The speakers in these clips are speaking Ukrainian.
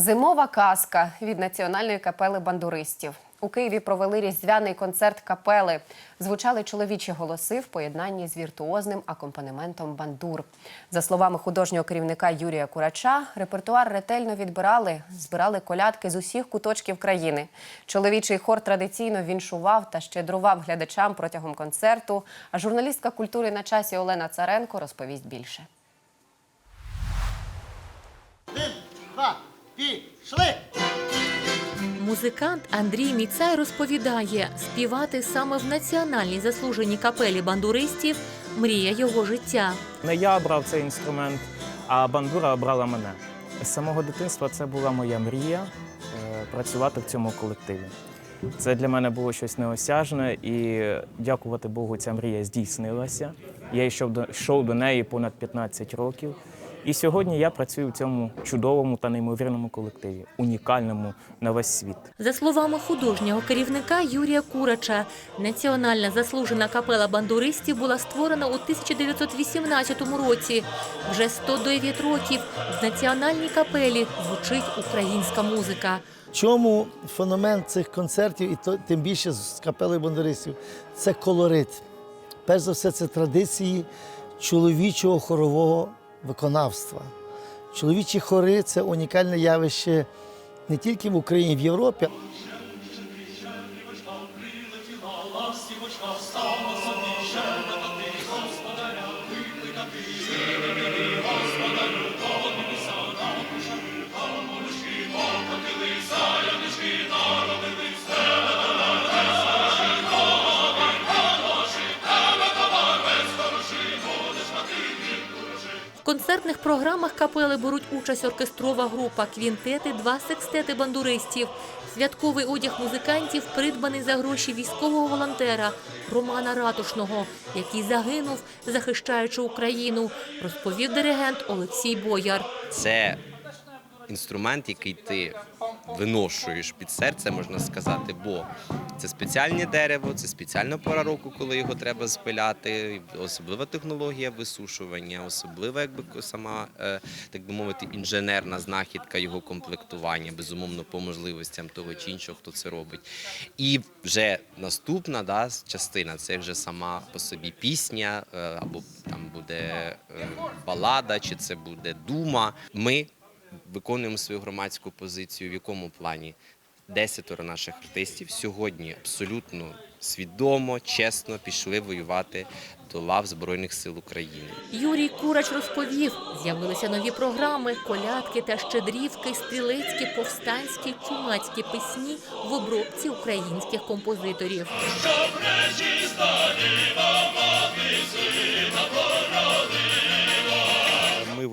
Зимова казка від національної капели бандуристів. У Києві провели різдвяний концерт капели. Звучали чоловічі голоси в поєднанні з віртуозним акомпанементом бандур. За словами художнього керівника Юрія Курача, репертуар ретельно відбирали, збирали колядки з усіх куточків країни. Чоловічий хор традиційно віншував та щедрував глядачам протягом концерту. А журналістка культури на часі Олена Царенко розповість більше. Один, два, пішли! Музикант Андрій Міцай розповідає, співати саме в національній заслуженій капелі бандуристів мрія його життя. Не я обрав цей інструмент, а бандура обрала мене. З самого дитинства це була моя мрія е, працювати в цьому колективі. Це для мене було щось неосяжне, і дякувати Богу, ця мрія здійснилася. Я йшов до, йшов до неї понад 15 років. І сьогодні я працюю в цьому чудовому та неймовірному колективі, унікальному на весь світ. За словами художнього керівника Юрія Курача, національна заслужена капела бандуристів була створена у 1918 році. Вже 109 років в національній капелі звучить українська музика. Чому феномен цих концертів, і то, тим більше з капелею бандуристів, це колорит. Перш за все, це традиції чоловічого хорового виконавства. Чоловічі хори це унікальне явище не тільки в Україні, в Європі. В концертних програмах капели беруть участь оркестрова група, квінтети, два секстети бандуристів. Святковий одяг музикантів придбаний за гроші військового волонтера Романа Ратушного, який загинув, захищаючи Україну, розповів диригент Олексій Бояр. це інструмент, який ти виношуєш під серце, можна сказати, бо це спеціальне дерево, це спеціальна пора року, коли його треба спиляти, особлива технологія висушування, особлива, якби сама, е, так би мовити, інженерна знахідка його комплектування, безумовно, по можливостям того чи іншого, хто це робить. І вже наступна да, частина це вже сама по собі пісня, е, або там буде е, балада, чи це буде дума. Ми виконуємо свою громадську позицію в якому плані? Десятеро наших артистів сьогодні абсолютно свідомо, чесно пішли воювати до лав Збройних сил України. Юрій Курач розповів, з'явилися нові програми, колядки та щедрівки, стрілецькі, повстанські, чумацькі пісні в обробці українських композиторів.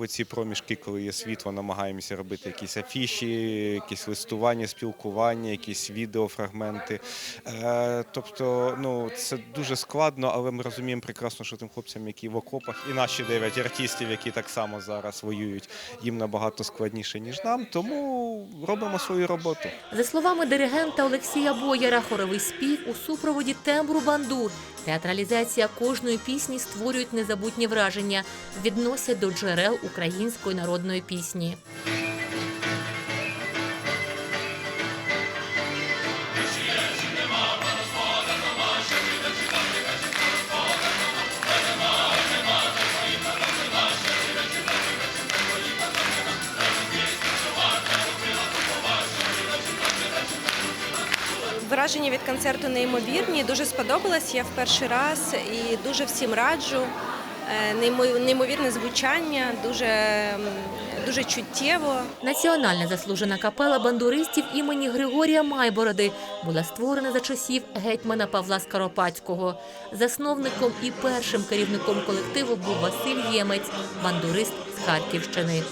Оці проміжки, коли є світло, намагаємося робити якісь афіші, якісь листування, спілкування, якісь відеофрагменти. Е, тобто, ну це дуже складно, але ми розуміємо прекрасно, що тим хлопцям, які в окопах, і наші дев'ять артистів, які так само зараз воюють, їм набагато складніше ніж нам. Тому робимо свою роботу. За словами диригента Олексія Бояра, хоровий спів у супроводі тембру бандур. Театралізація кожної пісні створюють незабутні враження, відносять до джерел української народної пісні. Враження від концерту неймовірні. Дуже сподобалось. Я в перший раз і дуже всім раджу. Е, Неймовірне звучання, дуже, дуже чуттєво. Національна заслужена капела бандуристів імені Григорія Майбороди була створена за часів гетьмана Павла Скоропадського. Засновником і першим керівником колективу був Василь Ємець, бандурист з Харківщини.